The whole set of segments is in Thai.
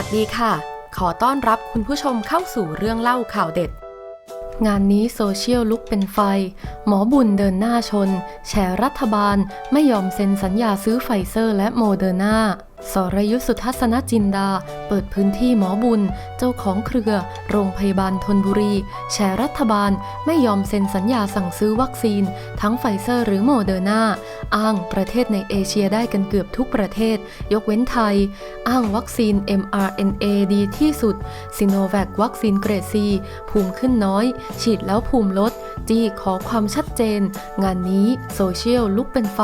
วัสดีค่ะ ขอต้อนรับคุณผู้ชมเข้าสู่เรื่องเล่าข่าวเด็ด งานนี้โซเชียลลุกเป็นไฟ หมอบุญเดินหน้าชน แชร์รัฐบาล ไม่ยอมเซ็นสัญญาซื้อไฟเซอร์และโมเดอร์นา สรยุทธสุทัศนจินดา เปิดพื้นที่หมอบุญ เจ้าของเครือ โรงพยาบาลทนบุรีแฉรัฐบาลไม่ยอมเซ็นสัญญาสั่งซื้อวัคซีน ทั้งไฟเซอร์หรือโมเดอร์นาอ้างประเทศในเอเชียได้กันเกือบทุกประเทศ ยกเว้นไทย อ้างวัคซีน mRNA ดีที่สุดซิโนแวควัคซีนเกรดซีภูมิขึ้นน้อย ฉีดแล้วภูมิลด จี้ขอความชัดเจน งานนี้โซเชียลลุกเป็นไฟ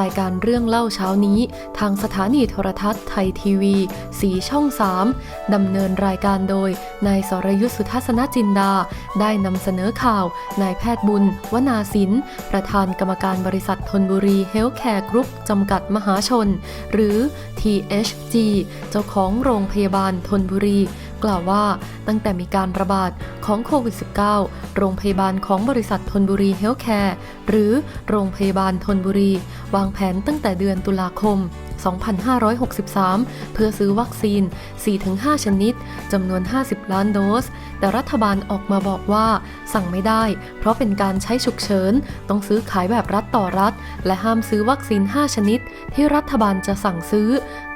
รายการเรื่องเล่าเช้านี้ ทางสถานีโทรทัศน์ไทยทีวี สีช่อง 3 ดำเนินรายการโดย นายสรยุทธสุทัศนจินดา ได้นำเสนอข่าว นายแพทย์บุญ วนาสิน ประธานกรรมการบริษัททนบุรีเฮลท์แคร์กรุ๊ปจำกัดมหาชน หรือ THG เจ้าของโรงพยาบาลทนบุรี กล่าวว่าตั้งแต่มีการระบาดของโควิด -19 โรงพยาบาลของบริษัททนบุรีเฮลท์แคร์หรือโรงพยาบาลทนบุรี วางแผนตั้งแต่เดือนตุลาคม 2563 เพื่อซื้อวัคซีน 4-5 ชนิดจำนวน 50 ล้านโดส แต่รัฐบาลออกมาบอกว่า สั่งไม่ได้ เพราะเป็นการใช้ฉุกเฉิน ต้องซื้อขายแบบรัฐต่อรัฐ และห้ามซื้อวัคซีน 5 ชนิด ที่รัฐบาลจะสั่งซื้อ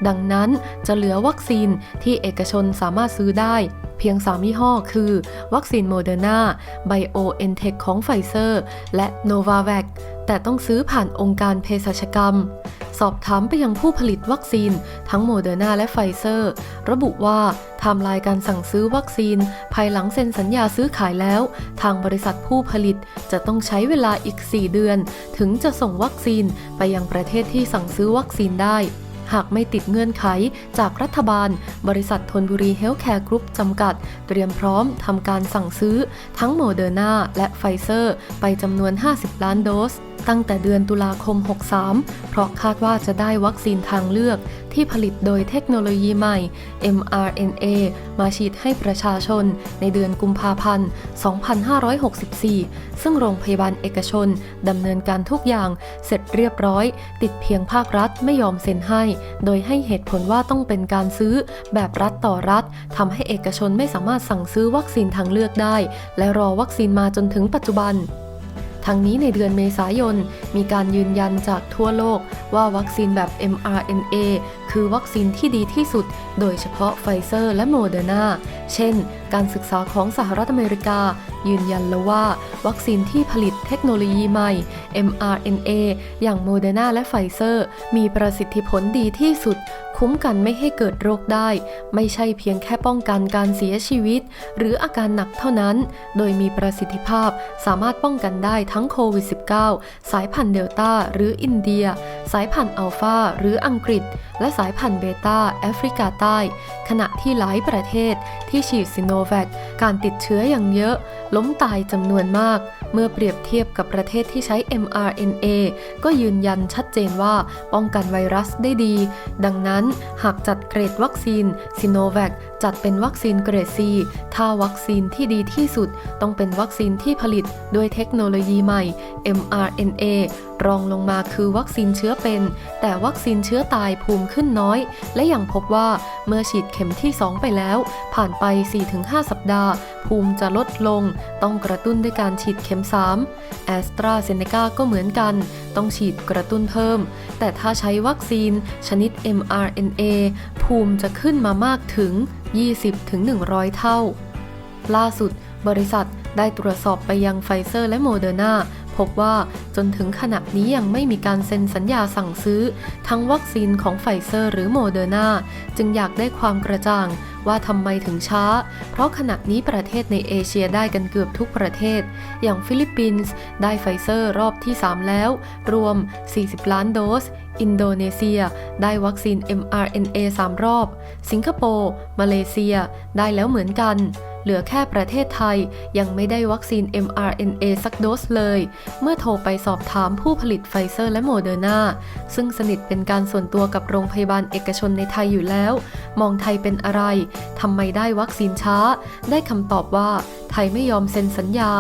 ดังนั้นจะเหลือวัคซีนที่เอกชนสามารถซื้อได้เพียง3ยี่ห้อคือ วัคซีนโมเดอร์นาไบโอเอ็นเทคของไฟเซอร์ และโนวาแวค แต่ต้องซื้อผ่านองค์การเภสัชกรรม สอบถามไปยังผู้ผลิตวัคซีน ทั้งโมเดอร์นาและไฟเซอร์ ระบุว่าไทม์ไลน์การสั่งซื้อวัคซีน ภายหลังเซ็นสัญญาซื้อขายแล้ว ทางบริษัทผู้ผลิตจะต้องใช้เวลาอีก 4 เดือน ถึงจะส่งวัคซีนไปยังประเทศที่สั่งซื้อวัคซีนได้หากไม่ติดเงื่อนไขจากรัฐบาล บริษัททนบุรีเฮลท์แคร์กรุ๊ปจำกัด เตรียมพร้อมทำการสั่งซื้อ ทั้งโมเดอร์นาและไฟเซอร์ ไปจำนวน 50 ล้านโดส ตั้งแต่เดือนตุลาคม 63 เพราะคาดว่าจะได้วัคซีนทางเลือกที่ผลิตโดยเทคโนโลยีใหม่ mRNA มาฉีดให้ประชาชนในเดือนกุมภาพันธ์ 2564 ซึ่งโรงพยาบาลเอกชนดำเนินการทุกอย่างเสร็จเรียบร้อย ติดเพียงภาครัฐไม่ยอมเซ็นให้ โดยให้เหตุผลว่าต้องเป็นการซื้อแบบรัฐต่อรัฐทำให้เอกชนไม่สามารถสั่งซื้อวัคซีนทางเลือกได้ และรอวัคซีนมาจนถึงปัจจุบัน ทั้งนี้ในเดือนเมษายน มีการยืนยันจากทั่วโลกว่าวัคซีนแบบ mRNA คือวัคซีนที่ดีที่สุด โดยเฉพาะไฟเซอร์และโมเดอร์นาเช่น การศึกษาของสหรัฐอเมริกา ยืนยันแล้วว่า วัคซีนที่ผลิตเทคโนโลยีใหม่ mRNA อย่างโมเดอร์นาและไฟเซอร์มีประสิทธิผลดีที่สุดคุ้มกันไม่ให้เกิดโรคได้ ไม่ใช่เพียงแค่ป้องกันการเสียชีวิต หรืออาการหนักเท่านั้น โดยมีประสิทธิภาพสามารถป้องกันได้ทั้งโควิด -19 สายพันธุ์เดลต้าหรืออินเดีย สายพันธุ์อัลฟาหรืออังกฤษ และสายพันธุ์เบต้าแอฟริกาใต้ ขณะที่หลายประเทศที่ฉีดซิโนแวคการติดเชื้ออย่างเยอะ ล้มตายจำนวนมาก เมื่อเปรียบเทียบกับประเทศที่ใช้ mRNA ก็ยืนยันชัดเจนว่าป้องกันไวรัสได้ดี ดังนั้นหากจัดเกรดวัคซีนซิโนแวคจัดเป็นวัคซีนเกรด C ถ้าวัคซีนที่ดีที่สุด ต้องเป็นวัคซีนที่ผลิตด้วยเทคโนโลยีใหม่ mRNA รองลงมาคือวัคซีนเชื้อเป็น แต่วัคซีนเชื้อตายภูมิขึ้นน้อย และยังพบว่าเมื่อฉีดเข็มที่ 2 ไปแล้ว ผ่านไป 4-5 สัปดาห์ ภูมิจะลดลง ต้องกระตุ้นด้วยการฉีดเข็ม 3 แอสตราเซเนกาก็เหมือนกัน ต้องฉีดกระตุ้นเพิ่ม แต่ถ้าใช้วัคซีนชนิด mRNA ภูมิจะขึ้นมามากถึง 20-100 เท่า ล่าสุดบริษัทได้ตรวจสอบไปยังไฟเซอร์และโมเดอร์นา พบว่าจนถึงขณะนี้ยังไม่มีการเซ็นสัญญาสั่งซื้อ ทั้งวัคซีนของไฟเซอร์หรือโมเดอร์นาจึงอยากได้ความกระจ่างว่าทำไมถึงช้า เพราะขณะนี้ประเทศในเอเชียได้กันเกือบทุกประเทศ อย่างฟิลิปปินส์ได้ไฟเซอร์รอบที่ 3 แล้ว รวม 40 ล้านโดส อินโดนีเซีย ได้วัคซีน mRNA 3 รอบ สิงคโปร์ มาเลเซีย ได้แล้วเหมือนกัน เหลือแค่ประเทศไทยยังไม่ได้วัคซีน mRNA สักโดสเลย เมื่อโทรไปสอบถามผู้ผลิตไฟเซอร์และโมเดอร์นาซึ่งสนิทเป็นการส่วนตัวกับโรงพยาบาลเอกชนในไทยอยู่แล้ว มองไทยเป็นอะไรทำไมได้วัคซีนช้า ได้คำตอบว่า ไทยไม่ยอมเซ็นสัญญา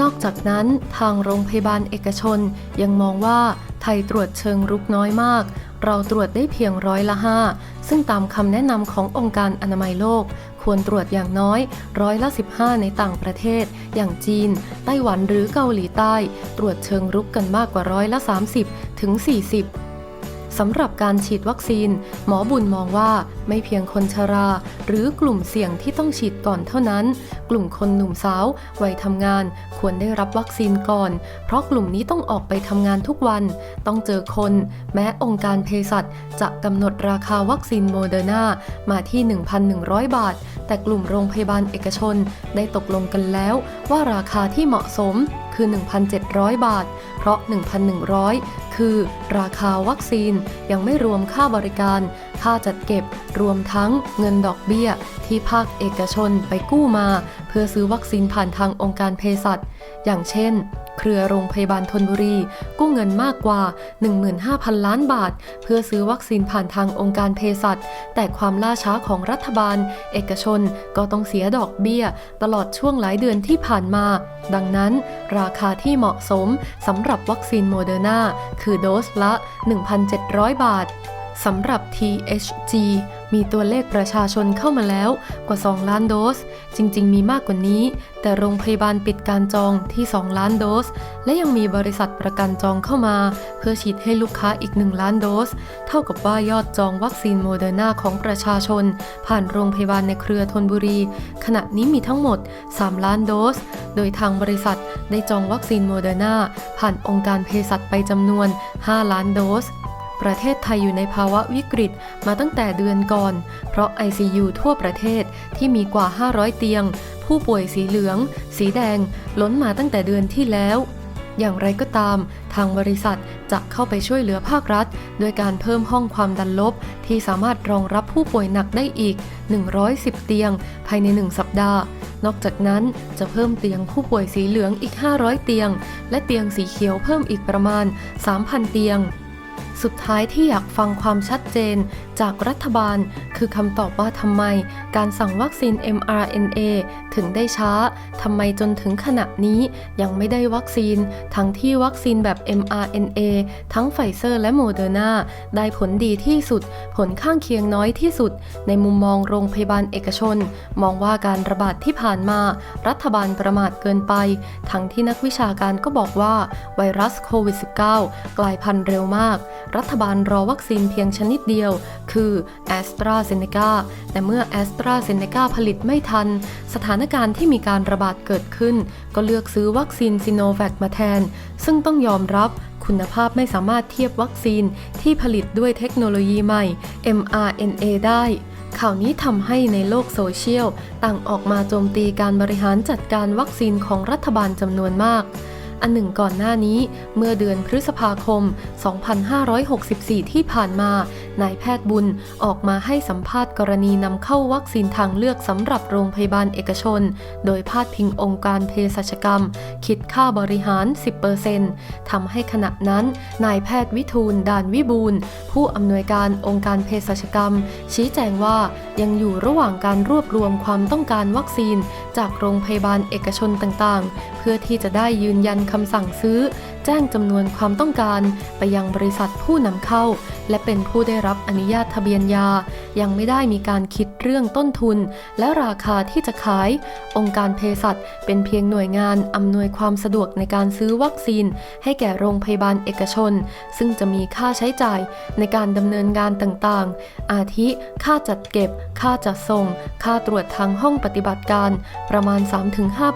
นอกจากนั้นทางโรงพยาบาลเอกชนยังมองว่าไทยตรวจเชิงรุกน้อยมาก เราตรวจได้เพียงร้อยละ 5 ซึ่งตามคำแนะนำขององค์การอนามัยโลก ควรตรวจอย่างน้อยร้อยละ 15 ในต่างประเทศ อย่างจีน ไต้หวันหรือเกาหลีใต้ ตรวจเชิงรุกกันมากกว่าร้อยละ 30 ถึง 40สำหรับการฉีดวัคซีน หมอบุญมองว่าไม่เพียงคนชรา หรือกลุ่มเสี่ยงที่ต้องฉีดก่อนเท่านั้น กลุ่มคนหนุ่มสาววัยทำงาน ควรได้รับวัคซีนก่อน เพราะกลุ่มนี้ต้องออกไปทำงานทุกวัน ต้องเจอคน แม้องค์การเภสัชจะกำหนดราคาวัคซีนโมเดอร์นามาที่ 1,100 บาท แต่กลุ่มโรงพยาบาลเอกชนได้ตกลงกันแล้วว่าราคาที่เหมาะสม คือ 1,700 บาท เพราะ 1,100 คือราคาวัคซีนยังไม่รวมค่าบริการ ค่าจัดเก็บ รวมทั้งเงินดอกเบี้ย ที่ภาคเอกชนไปกู้มา เพื่อซื้อวัคซีนผ่านทางองค์การเภสัชอย่างเช่น เครือโรงพยาบาลธนบุรี กู้เงินมากกว่า 15,000 ล้านบาท เพื่อซื้อวัคซีนผ่านทางองค์การเภสัชแต่ความล่าช้าของรัฐบาล เอกชนก็ต้องเสียดอกเบี้ย ตลอดช่วงหลายเดือนที่ผ่านมา ดังนั้น ราคาที่เหมาะสมสำหรับวัคซีนโมเดอร์นาคือโดสละ 1,700 บาทสำหรับ THG มีตัวเลขประชาชนเข้ามาแล้วกว่า 2 ล้านโดส จริง ๆ มีมากกว่านี้ แต่โรงพยาบาลปิดการจองที่ 2 ล้านโดส และยังมีบริษัทประกันจองเข้ามา เพื่อฉีดให้ลูกค้าอีก 1 ล้านโดส เท่ากับว่ายอดจองวัคซีนโมเดอร์นาของประชาชน ผ่านโรงพยาบาลในเครือธนบุรี ขณะนี้มีทั้งหมด 3 ล้านโดส โดยทางบริษัทได้จองวัคซีนโมเดอร์นาผ่านองค์การเภสัชไปจำนวน 5 ล้านโดส ประเทศไทยอยู่ในภาวะวิกฤตมาตั้งแต่เดือนก่อน เพราะ ICU ทั่วประเทศที่มีกว่า 500 เตียง ผู้ป่วยสีเหลือง สีแดง ล้นมาตั้งแต่เดือนที่แล้ว อย่างไรก็ตาม ทางบริษัทจะเข้าไปช่วยเหลือภาครัฐ โดยการเพิ่มห้องความดันลบ ที่สามารถรองรับผู้ป่วยหนักได้อีก 110 เตียง ภายใน 1 สัปดาห์นอกจากนั้นจะเพิ่มเตียงผู้ป่วยสีเหลืองอีก 500 เตียง และเตียงสีเขียวเพิ่มอีกประมาณ 3,000 เตียง สุดท้ายที่อยากฟังความชัดเจนจากรัฐบาล คือคำตอบว่าทำไม การสั่งวัคซีน mRNA ถึงได้ช้าทำไมจนถึงขณะนี้ยังไม่ได้วัคซีน ทั้งที่วัคซีนแบบ mRNA ทั้งไฟเซอร์และโมเดอร์นาได้ผลดีที่สุด ผลข้างเคียงน้อยที่สุด ในมุมมองโรงพยาบาลเอกชน มองว่าการระบาดที่ผ่านมา รัฐบาลประมาทเกินไป ทั้งที่นักวิชาการก็บอกว่าไวรัสโควิด -19 กลายพันธุ์เร็วมากรัฐบาลรอวัคซีนเพียงชนิดเดียว คือ a s t r a z เซ e c a แต่เมื่อ a s t r a z เซ e c a ผลิตไม่ทัน สถานการณ์ที่มีการระบาดเกิดขึ้น ก็เลือกซื้อวัคซีนซิโนแวคมาแทน ซึ่งต้องยอมรับคุณภาพไม่สามารถเทียบวัคซีนที่ผลิตด้วยเทคโนโลยีใหม่ mRNA ได้ข่าวนี้ทำให้ในโลกโซเชียล ต่างออกมาโจมตีการบริหารจัดการวัคซีนของรัฐบาลจำนวนมาก อันหนึ่งก่อนหน้านี้เมื่อเดือนพฤษภาคม 2564 ที่ผ่านมา นายแพทย์บุญออกมาให้สัมภาษณ์กรณีนำเข้าวัคซีนทางเลือกสำหรับโรงพยาบาลเอกชน โดยพาดพิงองค์การเภสัชกรรม คิดค่าบริหาร 10%ทำให้ขณะนั้น นายแพทย์วิทูลดานวิบูลผู้อำนวยการองค์การเภสัชกรรม ชี้แจงว่ายังอยู่ระหว่างการรวบรวมความต้องการวัคซีนจากโรงพยาบาลเอกชนต่างๆ เพื่อที่จะได้ยืนยันคำสั่งซื้อ แจ้งจำนวนความต้องการไปยังบริษัทผู้นำเข้า และเป็นผู้ได้รับอนุญาตทะเบียนยา ยังไม่ได้มีการคิดเรื่องต้นทุน และราคาที่จะขาย องค์การเภสัชเป็นเพียงหน่วยงานอำนวยความสะดวกในการซื้อวัคซีน ให้แก่โรงพยาบาลเอกชน ซึ่งจะมีค่าใช้จ่ายในการดำเนินงานต่างๆ อาทิ ค่าจัดเก็บ ค่าจัดส่ง ค่าตรวจทางห้องปฏิบัติการประมาณ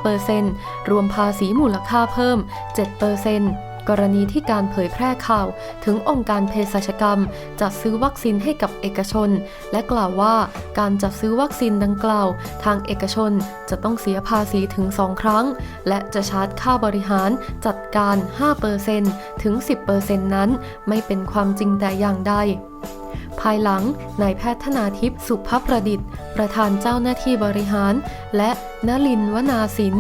3-5%รวมภาษีมูลค่าเพิ่ม 7% กรณีที่การเผยแพร่ข่าวถึงองค์การเภสัชกรรม จัดซื้อวัคซีนให้กับเอกชน และกล่าวว่าการจัดซื้อวัคซีนดังกล่าว ทางเอกชนจะต้องเสียภาษีถึง 2 ครั้ง และจะชาร์จค่าบริหารจัดการ 5%ถึง 10%นั้น ไม่เป็นความจริงแต่อย่างใดายหลังนายแพทย์ธนาทิพย์สุภประดิษฐ์ ประธานเจ้าหน้าที่บริหาร และนลินวนาสิน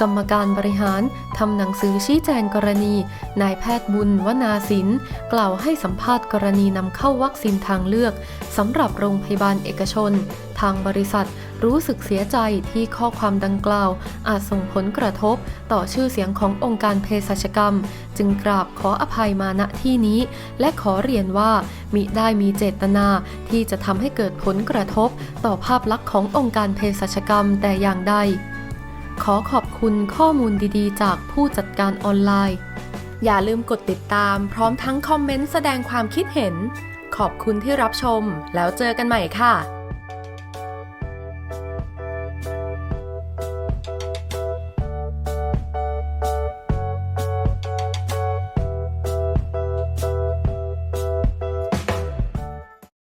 กรรมการบริหารทำหนังสือชี้แจงกรณี นายแพทย์บุญวนาสินกล่าวให้สัมภาษณ์กรณีนำเข้าวัคซีนทางเลือกสำหรับโรงพยาบาลเอกชน ทางบริษัท รู้สึกเสียใจที่ข้อความดังกล่าว อาจส่งผลกระทบต่อชื่อเสียงขององค์การเภสัชกรรม จึงกราบขออภัยมาณที่นี้ และขอเรียนว่ามิได้มีเจตนาที่จะทำให้เกิดผลกระทบ ต่อภาพลักษณ์ขององค์การเภสัชกรรมแต่อย่างใด ขอขอบคุณข้อมูลดีๆ จากผู้จัดการออนไลน์ อย่าลืมกดติดตาม พร้อมทั้งคอมเมนต์แสดงความคิดเห็น ขอบคุณที่รับชม แล้วเจอกันใหม่ค่ะ